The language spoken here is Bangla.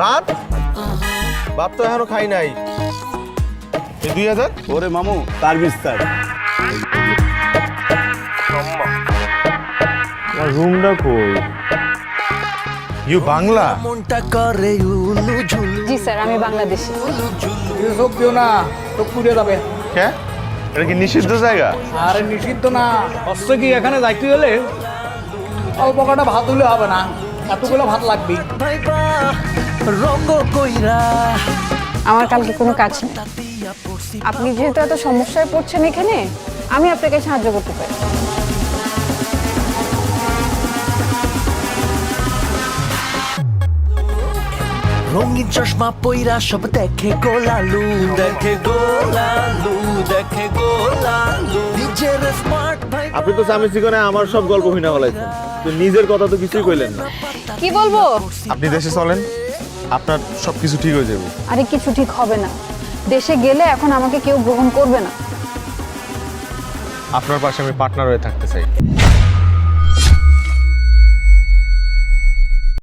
ভাত? ভাত তো এখনও খাই নাই। এই দুই হাজার? ওরে মামু তার বিস্তার। রুমটা কই? ইউ বাংলা? মনটা করে উলু ঝুলু জি স্যার আমি বাংলাদেশি। চোখ দিও না চোখ পুড়ে যাবে। হ্যাঁ এটা কি নিষিদ্ধ জায়গা? আরে নিষিদ্ধ না। অস্ত্র কি এখানে যাইতে হলে? অল্প কটা ভাত হলে হবে না। এতগুলো ভাত লাগবে রঙ্গ কইরা আমার কালকে কোনো কাজ নেই। আপনি যেহেতু এত সমস্যায় পড়ছেন এখানে আমি আপনাকে সাহায্য করতে পারি। রঙিন চশমা পইরা সব দেখে গোলালু। দেখে গোলালু দেখে গোলালু। নিজের স্মার্ট ভাই আপনি তো স্বামী চিকনে আমার সব গল্প ভিনা বলাইছেন তো নিজের কথা তো কিছুই কইলেন না। কি বলব? আপনি দেশে চলেন। আপনার সবকিছু ঠিক হয়ে যাবে। আরে কিছু ঠিক হবে না। দেশে গেলে এখন আমাকে কেউ গ্রহণ করবে না। আপনার পাশে আমি পার্টনার হয়ে থাকতে চাই।